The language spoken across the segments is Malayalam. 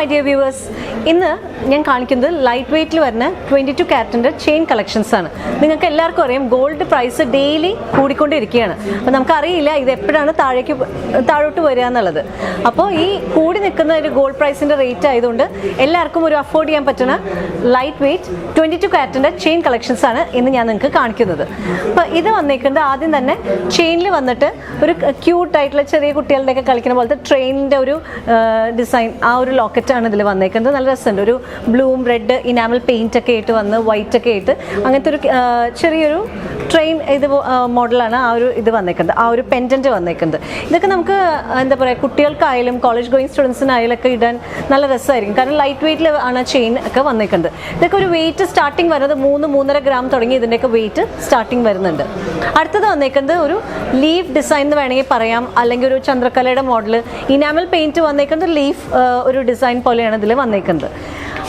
my dear viewers. ഇന്ന് ഞാൻ കാണിക്കുന്നത് ലൈറ്റ് വെയ്റ്റിൽ വരുന്ന ട്വന്റി ടു ക്യാരറ്റിന്റെ ചെയിൻ കളക്ഷൻസ് ആണ്. നിങ്ങൾക്ക് എല്ലാവർക്കും അറിയാം ഗോൾഡ് പ്രൈസ് ഡെയിലി കൂടിക്കൊണ്ടിരിക്കുകയാണ്. അപ്പോൾ നമുക്കറിയില്ല ഇത് എപ്പോഴാണ് താഴേക്ക് താഴോട്ട് വരിക എന്നുള്ളത്. അപ്പോൾ ഈ കൂടി നിൽക്കുന്ന ഒരു ഗോൾഡ് പ്രൈസിന്റെ റേറ്റ് ആയതുകൊണ്ട് എല്ലാവർക്കും ഒരു അഫോർഡ് ചെയ്യാൻ പറ്റുന്ന ലൈറ്റ് വെയ്റ്റ് ട്വന്റി ടു ക്യാരറ്റിന്റെ ചെയിൻ കളക്ഷൻസ് ആണ് ഇന്ന് ഞാൻ നിങ്ങൾക്ക് കാണിക്കുന്നത്. അപ്പോൾ ഇത് വന്നേക്കുന്നത് ആദ്യം തന്നെ ചെയിനിൽ വന്നിട്ട് ഒരു ക്യൂട്ടായിട്ടുള്ള ചെറിയ കുട്ടികളുടെയൊക്കെ കളിക്കുന്ന പോലത്തെ ട്രെയിനിന്റെ ഒരു ഡിസൈൻ ആ ഒരു ലോക്കറ്റാണ് ഇതിൽ വന്നേക്കുന്നത്. നല്ല രസമുണ്ട്. ഒരു ബ്ലൂം റെഡ് ഇനാമൽ പെയിന്റ് ഒക്കെ ആയിട്ട് വന്ന് വൈറ്റ് ഒക്കെ ആയിട്ട് അങ്ങനത്തെ ഒരു ചെറിയൊരു ട്രെയിൻ ഇത് മോഡലാണ് ആ ഒരു ഇത് വന്നേക്കുന്നത്. ആ ഒരു പെൻഡന്റ് വന്നേക്കുന്നത്. ഇതൊക്കെ നമുക്ക് എന്താ പറയുക കുട്ടികൾക്കായാലും കോളേജ് ഗോയിങ് സ്റ്റുഡൻസിനായാലും ഒക്കെ ഇടാൻ നല്ല രസമായിരിക്കും. കാരണം ലൈറ്റ് വെയിറ്റിൽ ആണ് ചെയിൻ ഒക്കെ വന്നേക്കുന്നത്. ഇതൊക്കെ ഒരു വെയിറ്റ് സ്റ്റാർട്ടിങ് വരുന്നത് മൂന്ന് മൂന്നര ഗ്രാം തുടങ്ങി ഇതിന്റെയൊക്കെ വെയിറ്റ് സ്റ്റാർട്ടിങ് വരുന്നുണ്ട്. അടുത്തത് വന്നേക്കുന്നത് ഒരു ലീഫ് ഡിസൈൻ എന്ന് വേണമെങ്കിൽ പറയാം. അല്ലെങ്കിൽ ഒരു ചന്ദ്രകലയുടെ മോഡൽ ഇനാമൽ പെയിന്റ് വന്നേക്കുന്നത് ലീഫ് ഒരു ഡിസൈൻ പോലെയാണ് ഇതിൽ വന്നേക്കുന്നത്.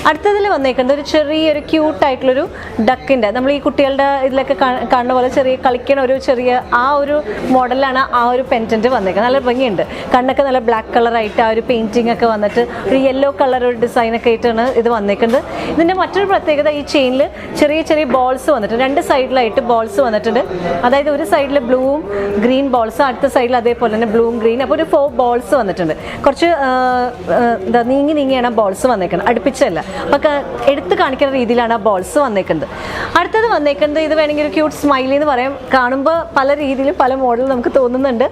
അടുത്തതിൽ വന്നേക്കുന്നത് ഒരു ചെറിയൊരു ക്യൂട്ടായിട്ടുള്ളൊരു ഡക്കിന്റെ നമ്മൾ ഈ കുട്ടികളുടെ ഇതിലൊക്കെ കാണുന്ന പോലെ ചെറിയ കളിക്കണ ഒരു ചെറിയ ആ ഒരു മോഡലാണ് ആ ഒരു പെന്റന്റ് വന്നേക്കുന്നത് നല്ല ഭംഗിയുണ്ട്. കണ്ണൊക്കെ നല്ല ബ്ലാക്ക് കളറായിട്ട് ആ ഒരു പെയിന്റിംഗ് ഒക്കെ വന്നിട്ട് ഒരു യെല്ലോ കളർ ഒരു ഡിസൈനൊക്കെ ആയിട്ടാണ് ഇത് വന്നേക്കുന്നത് ഇതിന്റെ മറ്റൊരു പ്രത്യേകത ഈ ചെയിനിൽ ചെറിയ ചെറിയ ബോൾസ് വന്നിട്ടുണ്ട്. രണ്ട് സൈഡിലായിട്ട് ബോൾസ് വന്നിട്ടുണ്ട്. അതായത് ഒരു സൈഡിൽ ബ്ലൂവും ഗ്രീൻ ബോൾസ് അടുത്ത സൈഡിൽ അതേപോലെ തന്നെ ബ്ലൂവും ഗ്രീൻ അപ്പോൾ ഒരു ഫോർ ബോൾസ് വന്നിട്ടുണ്ട്. കുറച്ച് എന്താ നീങ്ങി നീങ്ങിയാണ് ബോൾസ് വന്നേക്കുന്നത് അടുപ്പിച്ചല്ല അപ്പോൾ എടുത്തു കാണിക്കുന്ന രീതിയിലാണ് ആ ബോൾസ് വന്നേക്കുന്നത്. അടുത്തത് വന്നേക്കുന്നത് ഇത് വേണമെങ്കിൽ ഒരു ക്യൂട്ട് സ്മൈലി എന്ന് പറയാം. കാണുമ്പോൾ പല രീതിയിലും പല മോഡൽ നമുക്ക് തോന്നുന്നുണ്ട്.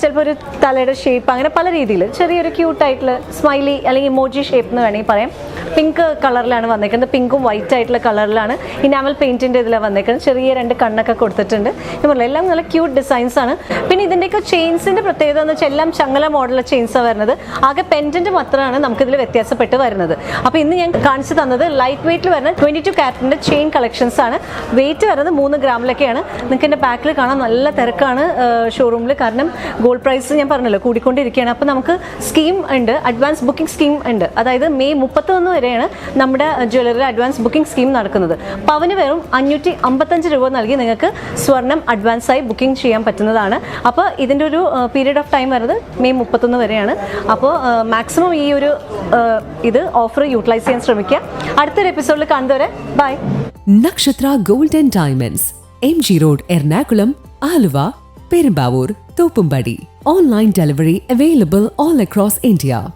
ചിലപ്പോൾ ഒരു തലയുടെ ഷേപ്പ് അങ്ങനെ പല രീതിയിൽ ചെറിയൊരു ക്യൂട്ടായിട്ടുള്ള സ്മൈലി അല്ലെങ്കിൽ ഇമോജി ഷേപ്പ് എന്ന് വേണമെങ്കിൽ പറയാം. പിങ്ക് കളറിലാണ് വന്നേക്കുന്നത്. പിങ്കും വൈറ്റ് ആയിട്ടുള്ള കളറിലാണ് ഇനാമൽ പെയിന്റിന്റെ ഇതിലാണ് വന്നേക്കുന്നത്. ചെറിയ രണ്ട് കണ്ണൊക്കെ കൊടുത്തിട്ടുണ്ട്. പറഞ്ഞില്ല എല്ലാം നല്ല ക്യൂട്ട് ഡിസൈൻസ് ആണ്. പിന്നെ ഇതിന്റെയൊക്കെ ചെയിൻസിന്റെ പ്രത്യേകത എന്ന് വെച്ചാൽ എല്ലാം ചങ്ങല മോഡലുള്ള ചെയിൻസാണ് വരുന്നത്. ആകെ പെന്റന്റ് മാത്രമാണ് നമുക്കിതിൽ വ്യത്യാസപ്പെട്ട് വരുന്നത്. അപ്പോൾ ഇന്ന് ഞാൻ കാണിച്ചു തന്നത് ലൈറ്റ് വെയിറ്റിൽ വരുന്ന ട്വന്റി ടു കാരറ്റിന്റെ ചെയിൻ കളക്ഷൻസ് ആണ്. വെയിറ്റ് വരുന്നത് മൂന്ന് ഗ്രാമിലൊക്കെയാണ്. നിങ്ങൾക്ക് എന്റെ ബാക്കിൽ കാണാൻ നല്ല തിരക്കാണ് ഷോറൂമിൽ കാരണം ഗോൾഡ് പ്രൈസ് ഞാൻ പറഞ്ഞല്ലോ കൂടിക്കൊണ്ടിരിക്കുകയാണ്. അപ്പോൾ നമുക്ക് സ്കീം ഉണ്ട് അഡ്വാൻസ് ബുക്കിംഗ് സ്കീം ഉണ്ട്. അതായത് മെയ് മുപ്പത്തൊന്ന് വരെയാണ് നമ്മുടെ ജ്വല്ലറിയിൽ അഡ്വാൻസ് ബുക്കിംഗ് സ്കീം നടക്കുന്നത്. പവന് വെറും അഞ്ഞൂറ്റി അമ്പത്തഞ്ച് രൂപ നൽകി നിങ്ങൾക്ക് സ്വർണം അഡ്വാൻസായി ബുക്കിംഗ് ചെയ്യാൻ പറ്റുന്നതാണ്. അപ്പോൾ ഇതിന്റെ ഒരു പീരീഡ് ഓഫ് ടൈം വരുന്നത് മെയ് മുപ്പത്തൊന്ന് വരെയാണ്. അപ്പോൾ മാക്സിമം ഈ ഒരു ഇത് ഓഫർ യൂട്ടിലൈസ് ചെയ്യാൻ ശ്രമിക്കുക. അടുത്തൊരു എപ്പിസോഡിൽ കണ്ടുവരെ bye Nakshatra gold and diamonds M G road Ernakulam Aluva Perumbavoor Thoppumpady. Online delivery available all across India